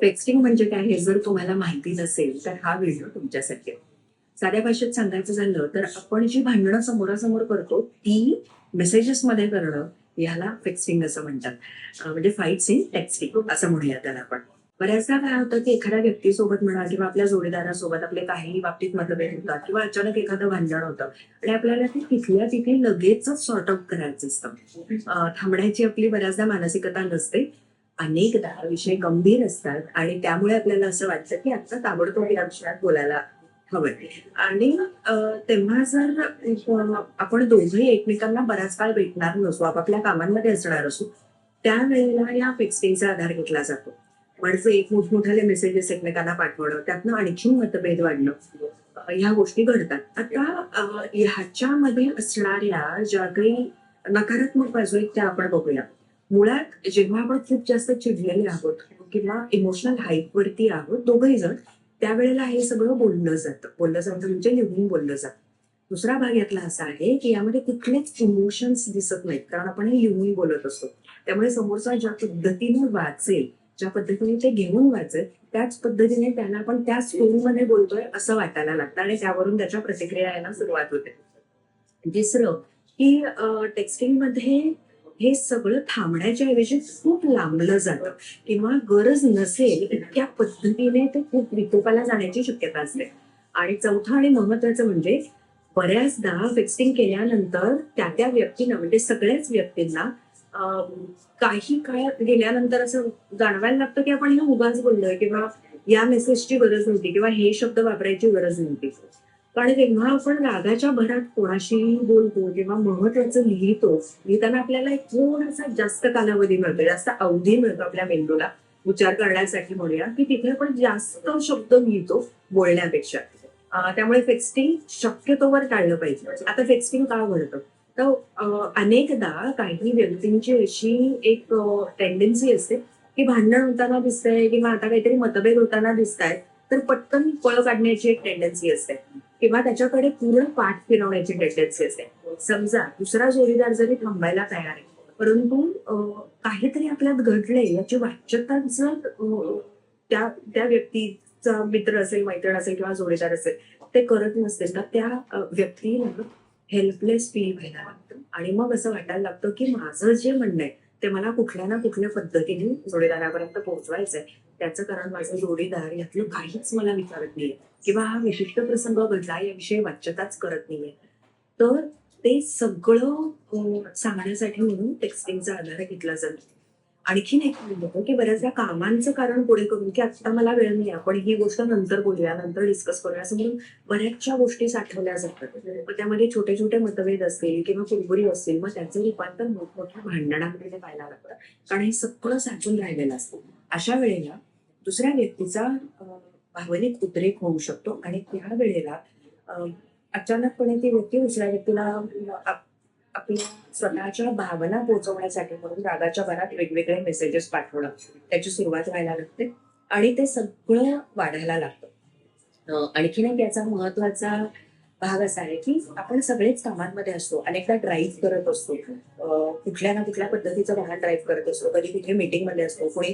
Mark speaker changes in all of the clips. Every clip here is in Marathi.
Speaker 1: टेक्स्टिंग म्हणजे काय हे जर तुम्हाला माहिती नसेल तर हा व्हिडिओ तुमच्यासाठी आहे. साध्या भाषेत सांगायचं झालं तर आपण जी भांडणं समोरासमोर करतो ती मेसेजेस मध्ये करणं याला टेक्स्टिंग असं म्हणतात. म्हणजे फाईट्स इन टेक्स्टिंग असं म्हणूया त्याला आपण. बऱ्याचदा काय होतं की एखाद्या व्यक्तीसोबत म्हणा किंवा आपल्या जोडीदारासोबत आपले काही बाबतीत मतभेद होतात किंवा अचानक एखादं भांडण होतं आणि आपल्याला ते तिथल्या तिथे लगेचच सॉर्ट आउट करायचं असतं. थांबण्याची आपली बऱ्याचदा मानसिकता नसते. अनेकदा विषय गंभीर असतात आणि त्यामुळे आपल्याला असं वाटतं की आता ताबडतोब या विषयात बोलायला हवं आणि तेव्हा जर आपण दोघंही एकमेकांना बराच काळ भेटणार नसू आपापल्या कामांमध्ये असणार असू त्यावेळेला या फिक्सिंगचा आधार घेतला जातो. म्हणजे एक मोठमोठाले मेसेजेस एकमेकांना पाठवणं त्यातनं आणखी मतभेद वाढणं ह्या गोष्टी घडतात. आता ह्याच्यामध्ये असणाऱ्या ज्या काही नकारात्मक बाजू आहेत त्या आपण बघूया. मुळात जेव्हा आपण खूप जास्त चिडलेले आहोत किंवा इमोशनल हाईट वरती आहोत दोघही जण त्यावेळेला हे सगळं बोललं जातं. बोललं जातं म्हणजे लिहून बोललं जातं. दुसरा भाग यातला असा आहे की यामध्ये कुठलेच इमोशन्स दिसत नाहीत. कारण आपण हे लिहून बोलत असतो. त्यामुळे समोरचा ज्या पद्धतीने वाचेल ज्या पद्धतीने ते घेऊन वाचेल त्याच पद्धतीने त्यांना आपण त्याच मध्ये बोलतोय असं वाटायला लागतं आणि त्यावरून त्याच्या प्रतिक्रिया यायला सुरुवात होते. तिसरं की टेक्स्टिंगमध्ये हे सगळं थांबण्याच्या ऐवजी खूप लांबलं जातं. किंवा गरज नसेल इतक्या पद्धतीने ते खूप विकोपाला जाण्याची शक्यता असते. आणि चौथं आणि महत्वाचं म्हणजे बऱ्याचदा फिक्सिंग केल्यानंतर त्या त्या व्यक्तींना म्हणजे सगळ्याच व्यक्तींना काही काळ गेल्यानंतर असं जाणवायला लागतं की आपण हे उगाच बोललोय किंवा या मेसेजची गरज नव्हती किंवा हे शब्द वापरायची गरज नव्हती. कारण जेव्हा आपण रागाच्या भरात कोणाशी बोलतो किंवा महत्वाचं लिहितो लिहिताना आपल्याला एक थोडासा जास्त कालावधी मिळतो जास्त अवधी मिळतो आपल्या मेंदूला. विचार करण्यासाठी म्हणूया की तिथे आपण जास्त शब्द लिहितो बोलण्यापेक्षा. त्यामुळे फेक्स्टिंग शक्यतोवर टाळलं पाहिजे. आता फेक्स्टिंग का घडतं? तर अनेकदा काही व्यक्तींची अशी एक टेंडन्सी असते की भांडण होताना दिसतंय किंवा आता काहीतरी मतभेद होताना दिसत तर पटकन पळ काढण्याची एक टेंडन्सी असते. किंवा त्याच्याकडे पूर्ण पाठ फिरवण्याची टेंडन्सी असते समजा दुसरा जोडीदार जरी थांबायला तयार आहे परंतु काहीतरी आपल्यात घडलंय याची वाच्यता जर त्या त्या व्यक्तीचा मित्र असेल मैत्रीण असेल किंवा जोडीदार असेल ते करत नसतील तर त्या व्यक्तीला हेल्पलेस फील व्हायला लागतं. आणि मग असं वाटायला लागतं की माझं जे म्हणणं आहे ते मला कुठल्या ना कुठल्या पद्धतीने जोडीदारापर्यंत पोहोचवायचंय. त्याचं कारण माझं जोडीदार यातलं काहीच मला विचारत नाहीये. किंवा हा विशिष्ट प्रसंग घडला याविषयी वाच्यताच करत नाहीये. तर ते सगळं सांगण्यासाठी म्हणून टेक्स्टिंगचा आधार घेतला जातो. आणखीन एक होतं की बऱ्याचदा कामांचं कारण पुढे करून की आता मला वेळ नाही आपण ही गोष्ट नंतर बोलूया नंतर डिस्कस करूया असं म्हणून बऱ्याचशा गोष्टी साठवल्या जातात. मग त्यामध्ये छोटे छोटे मतभेद असतील किंवा कुरबुरी असतील मग त्याचं रूपांतर मोठमोठ्या भांडणामध्ये व्हायला लागतं. कारण हे सगळं साठून राहिलेलं असतं. अशा वेळेला दुसऱ्या व्यक्तीचा भावनिक उद्रेक होऊ शकतो आणि त्या वेळेला अचानकपणे ती व्यक्ती दुसऱ्या व्यक्तीला आपल्या स्वतःच्या भावना पोहोचवण्यासाठी म्हणून रागाच्या भरात वेगवेगळे मेसेजेस पाठवणं त्याची सुरुवात व्हायला लागते आणि ते सगळं वाढायला लागतं. आणखीन एक याचा महत्त्वाचा भाग असा आहे की आपण सगळेच कामांमध्ये असतो अनेकदा ड्राईव्ह करत असतो. कुठल्या ना कुठल्या पद्धतीचं वाहन ड्राईव्ह करत असतो. कधी कुठे मीटिंगमध्ये असतो कोणी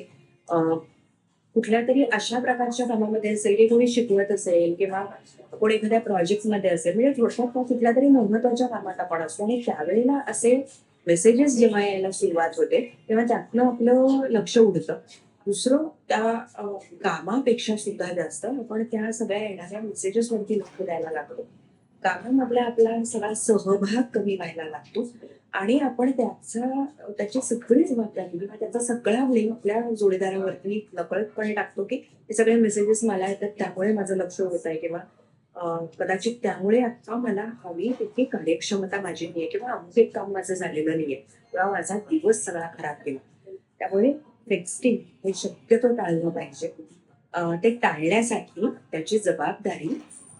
Speaker 1: कुठल्या तरी अशा प्रकारच्या कामामध्ये असेल की कोणी शिकवत असेल किंवा कोणी एखाद्या प्रोजेक्टमध्ये असेल म्हणजे थोडक्यात कुठल्या तरी महत्त्वाच्या कामात आपण असतो. आणि त्यावेळेला असे मेसेजेस जेव्हा यायला सुरुवात होते तेव्हा त्यातनं आपलं लक्ष उडतं. दुसरं त्या कामापेक्षा सुद्धा जास्त आपण त्या सगळ्या येणाऱ्या मेसेजेस वरती लक्ष द्यायला लागतो. कामामधला आपला सगळा सहभाग कमी व्हायला लागतो. आणि आपण त्याचा त्याची सगळी जबाबदारी किंवा त्याचा सगळा ब्लेम आपल्या जोडीदारावरती नकळतपणे टाकतो की हे सगळे मेसेजेस मला येतात त्यामुळे माझं लक्ष होत आहे किंवा कदाचित त्यामुळे आता मला हवी तितकी कार्यक्षमता माझी नाहीये किंवा अमुक एक काम माझं झालेलं नाहीये. किंवा माझा दिवस सगळा खराब गेला. त्यामुळे टेक्स्टिंग हे शक्यतो टाळलं पाहिजे. ते टाळण्यासाठी त्याची जबाबदारी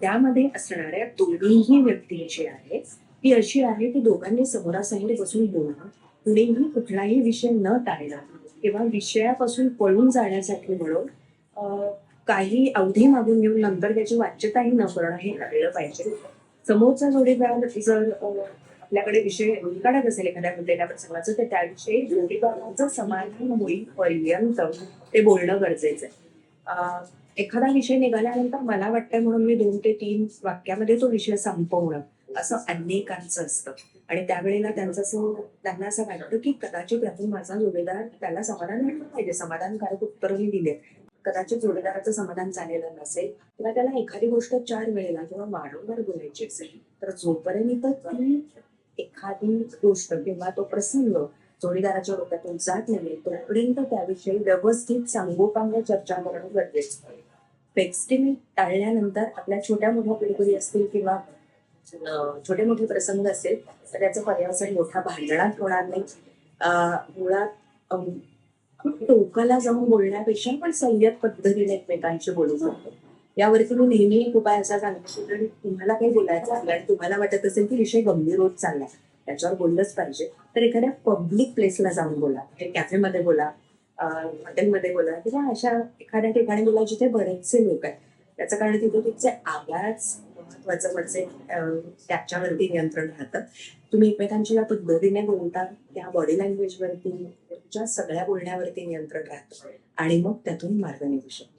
Speaker 1: त्यामध्ये असणाऱ्या दोन्हीही जी आहे. ती अशी आहे की दोघांनी समोरासमोर बसून बोलणं कुणीही कुठलाही विषय न टाळणं किंवा विषयापासून पळून जाण्यासाठी म्हणून काही अवधी मागून घेऊन नंतर त्याची वाच्यताही न करणं हे टाळलं पाहिजे. समोरचा जोडीदार जर आपल्याकडे विषय काढत असेल एखाद्या मुद्द्याला प्रसंगाचं तर त्याविषयी जोडीदाराचं समाधान होईपर्यंत ते बोलणं गरजेचं आहे. एखादा विषय निघाल्यानंतर मला वाटतंय म्हणून मी दोन ते तीन वाक्यामध्ये तो विषय संपवणं असं अनेकांचं असतं. आणि त्यावेळेला त्यांचं असं त्यांना असं वाटतं की कदाचित यातून माझा जोडीदार त्याला समाधान मिळलं पाहिजे. समाधानकारक उत्तरं मी दिले. कदाचित जोडीदाराचं समाधान झालेलं नसेल किंवा त्याला एखादी गोष्ट चार वेळेला किंवा वारंवार बोलायची असेल तर जोपर्यंत ती एखादी गोष्ट किंवा तो प्रसंग जोडीदाराच्या डोक्यातून जात नाही तोपर्यंत त्याविषयी व्यवस्थित सांगोपांग चर्चा करणं गरजेचं आहे. टाळल्यानंतर आपल्या छोट्या मोठ्या पिढी असतील किंवा छोटे मोठे प्रसंग असेल तर त्याचं पर्यावरण मोठ्या भांडणात होणार नाही. मुळात खूप टोकाला जाऊन बोलण्यापेक्षा पण संयत पद्धतीने एकमेकांशी बोलू शकतो. यावरती मी नेहमी एक उपाय असा सांगते की तुम्हाला काही बोलायचं आणि तुम्हाला वाटत असेल की विषय गंभीर होत चाललाय त्याच्यावर बोललंच पाहिजे. तर एखाद्या पब्लिक प्लेसला जाऊन बोला. म्हणजे कॅफेमध्ये बोला हॉटेलमध्ये बोला किंवा अशा एखाद्या ठिकाणी बोला जिथे बरेचसे लोक आहेत. त्याचं कारण तिथे तुमचे आवाज महत्वाचं म्हणजे त्याच्यावरती नियंत्रण राहतं. तुम्ही एकमेकांशी या पद्धतीने बोलता त्या बॉडी लँग्वेजवरती तुमच्या सगळ्या बोलण्यावरती नियंत्रण राहतं. आणि मग त्यातून मार्ग निघू शकतो.